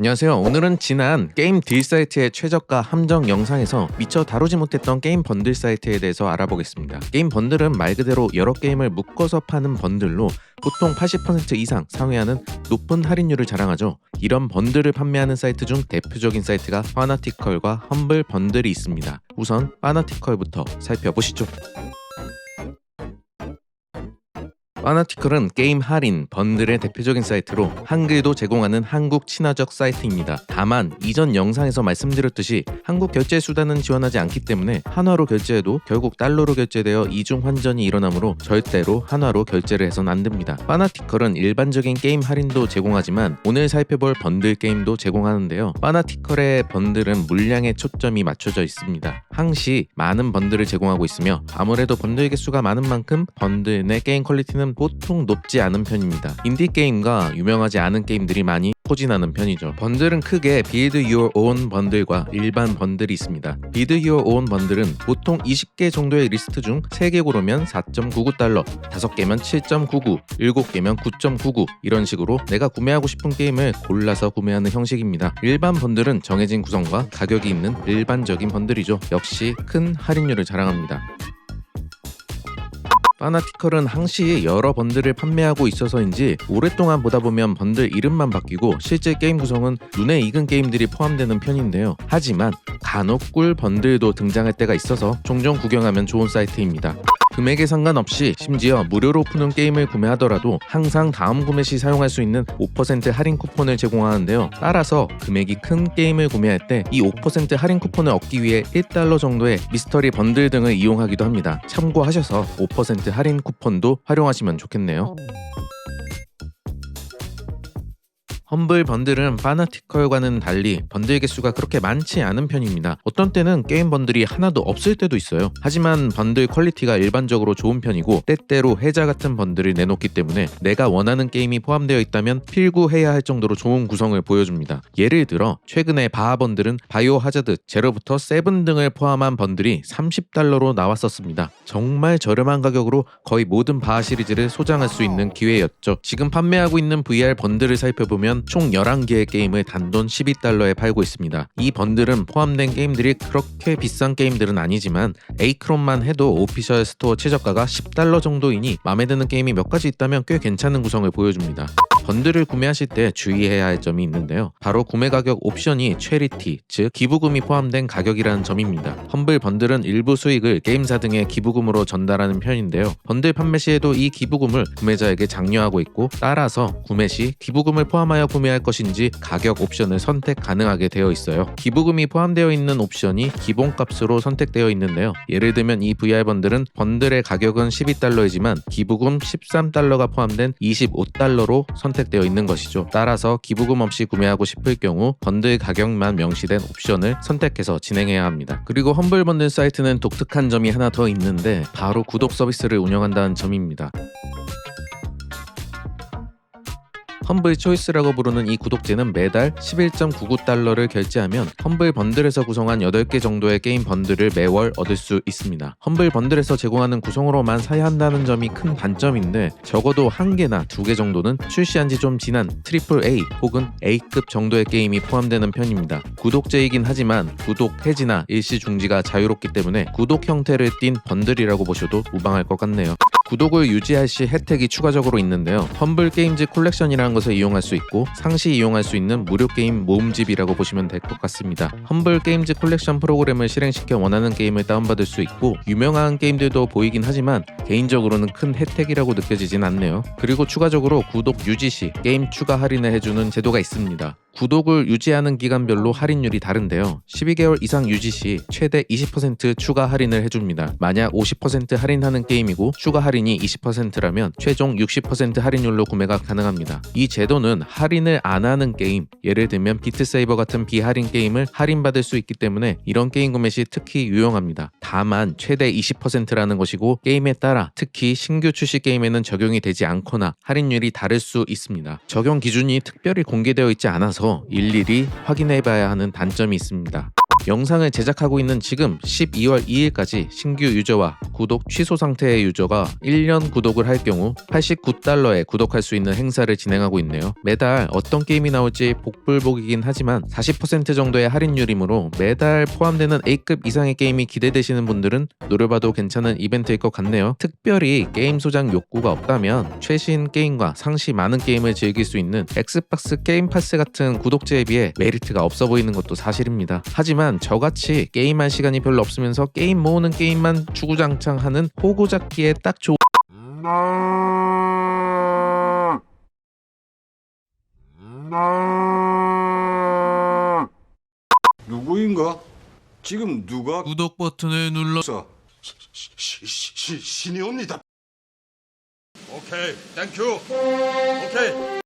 안녕하세요. 오늘은 지난 게임 딜 사이트의 최저가 함정 영상에서 미처 다루지 못했던 게임 번들 사이트에 대해서 알아보겠습니다. 게임 번들은 말 그대로 여러 게임을 묶어서 파는 번들로 보통 80% 이상 상회하는 높은 할인율을 자랑하죠. 이런 번들을 판매하는 사이트 중 대표적인 사이트가 파나티컬과 험블 번들이 있습니다. 우선 파나티컬부터 살펴보시죠. 파나티컬은 게임 할인, 번들의 대표적인 사이트로 한글도 제공하는 한국 친화적 사이트입니다. 다만 이전 영상에서 말씀드렸듯이 한국 결제 수단은 지원하지 않기 때문에 한화로 결제해도 결국 달러로 결제되어 이중 환전이 일어나므로 절대로 한화로 결제를 해선 안 됩니다. 파나티컬은 일반적인 게임 할인도 제공하지만 오늘 살펴볼 번들 게임도 제공하는데요. 파나티컬의 번들은 물량에 초점이 맞춰져 있습니다. 항시 많은 번들을 제공하고 있으며 아무래도 번들 개수가 많은 만큼 번들 내 게임 퀄리티는 보통 높지 않은 편입니다. 인디 게임과 유명하지 않은 게임들이 많이 포진하는 편이죠. 번들은 크게 Build Your 번들과 일반 번들이 있습니다. Build Your 번들은 보통 20개 정도의 리스트 중 3개 고르면 4.99달러, 5개면 7.99, 7개면 9.99 이런 식으로 내가 구매하고 싶은 게임을 골라서 구매하는 형식입니다. 일반 번들은 정해진 구성과 가격이 있는 일반적인 번들이죠. 역시 큰 할인율을 자랑합니다. 파나티컬은 항시 여러 번들을 판매하고 있어서인지 오랫동안 보다 보면 번들 이름만 바뀌고 실제 게임 구성은 눈에 익은 게임들이 포함되는 편인데요. 하지만 간혹 꿀 번들도 등장할 때가 있어서 종종 구경하면 좋은 사이트입니다. 금액에 상관없이 심지어 무료로 푸는 게임을 구매하더라도 항상 다음 구매 시 사용할 수 있는 5% 할인 쿠폰을 제공하는데요. 따라서 금액이 큰 게임을 구매할 때 이 5% 할인 쿠폰을 얻기 위해 1달러 정도의 미스터리 번들 등을 이용하기도 합니다. 참고하셔서 5% 할인 쿠폰도 활용하시면 좋겠네요. 험블 번들은 파나티컬과는 달리 번들 개수가 그렇게 많지 않은 편입니다. 어떤 때는 게임 번들이 하나도 없을 때도 있어요. 하지만 번들 퀄리티가 일반적으로 좋은 편이고 때때로 해자 같은 번들을 내놓기 때문에 내가 원하는 게임이 포함되어 있다면 필구해야 할 정도로 좋은 구성을 보여줍니다. 예를 들어 최근에 바하 번들은 바이오 하자드, 제로부터 세븐 등을 포함한 번들이 30달러로 나왔었습니다. 정말 저렴한 가격으로 거의 모든 바하 시리즈를 소장할 수 있는 기회였죠. 지금 판매하고 있는 VR 번들을 살펴보면 총 11개의 게임을 단돈 12달러에 팔고 있습니다. 이 번들은 포함된 게임들이 그렇게 비싼 게임들은 아니지만 에이크론만 해도 오피셜 스토어 최저가가 10달러 정도이니 마음에 드는 게임이 몇 가지 있다면 꽤 괜찮은 구성을 보여줍니다. 번들을 구매하실 때 주의해야 할 점이 있는데요. 바로 구매 가격 옵션이 체리티, 즉 기부금이 포함된 가격이라는 점입니다. 험블 번들은 일부 수익을 게임사 등의 기부금으로 전달하는 편인데요. 번들 판매 시에도 이 기부금을 구매자에게 장려하고 있고 따라서 구매 시 기부금을 포함하여 구매할 것인지 가격 옵션을 선택 가능하게 되어 있어요. 기부금이 포함되어 있는 옵션이 기본값으로 선택되어 있는데요. 예를 들면 이 VR 번들은 번들의 가격은 12달러이지만 기부금 13달러가 포함된 25달러로 선택되어 있는 것이죠. 따라서 기부금 없이 구매하고 싶을 경우 번들 가격만 명시된 옵션을 선택해서 진행해야 합니다. 그리고 험블 번들 사이트는 독특한 점이 하나 더 있는데 바로 구독 서비스를 운영한다는 점입니다. 험블 초이스라고 부르는 이 구독제는 매달 11.99달러를 결제하면 험블 번들에서 구성한 8개 정도의 게임 번들을 매월 얻을 수 있습니다. 험블 번들에서 제공하는 구성으로만 사야 한다는 점이 큰 단점인데 적어도 한 개나 두 개 정도는 출시한 지 좀 지난 트리플 A 혹은 A급 정도의 게임이 포함되는 편입니다. 구독제이긴 하지만 구독 해지나 일시 중지가 자유롭기 때문에 구독 형태를 띤 번들이라고 보셔도 무방할 것 같네요. 구독을 유지할 시 혜택이 추가적으로 있는데요. 험블 게임즈 콜렉션이라는 것을 이용할 수 있고 상시 이용할 수 있는 무료 게임 모음집이라고 보시면 될 것 같습니다. 험블 게임즈 콜렉션 프로그램을 실행시켜 원하는 게임을 다운받을 수 있고 유명한 게임들도 보이긴 하지만 개인적으로는 큰 혜택이라고 느껴지진 않네요. 그리고 추가적으로 구독 유지 시 게임 추가 할인을 해주는 제도가 있습니다. 구독을 유지하는 기간별로 할인율이 다른데요. 12개월 이상 유지 시 최대 20% 추가 할인을 해줍니다. 만약 50% 할인하는 게임이고 추가 할인이 20%라면 최종 60% 할인율로 구매가 가능합니다. 이 제도는 할인을 안 하는 게임, 예를 들면 비트세이버 같은 비할인 게임을 할인받을 수 있기 때문에 이런 게임 구매 시 특히 유용합니다. 다만 최대 20%라는 것이고 게임에 따라 특히 신규 출시 게임에는 적용이 되지 않거나 할인율이 다를 수 있습니다. 적용 기준이 특별히 공개되어 있지 않아서 일일이 확인해 봐야 하는 단점이 있습니다. 영상을 제작하고 있는 지금 12월 2일까지 신규 유저와 구독 취소 상태의 유저가 1년 구독을 할 경우 89달러에 구독할 수 있는 행사를 진행하고 있네요. 매달 어떤 게임이 나올지 복불복이긴 하지만 40% 정도의 할인율이므로 매달 포함되는 A급 이상의 게임이 기대되시는 분들은 노려봐도 괜찮은 이벤트일 것 같네요. 특별히 게임 소장 욕구가 없다면 최신 게임과 상시 많은 게임을 즐길 수 있는 엑스박스 게임 파스 같은 구독제에 비해 메리트가 없어 보이는 것도 사실입니다. 하지만 저같이 게임할 시간이 별로 없으면서 게임 모으는 게임만 주구장창 하는 호구 잡기에 딱 좋은 누구인가? 지금 누가 구독 버튼을 시, 신이 옵니다. 오케이, 땡큐. 오케이.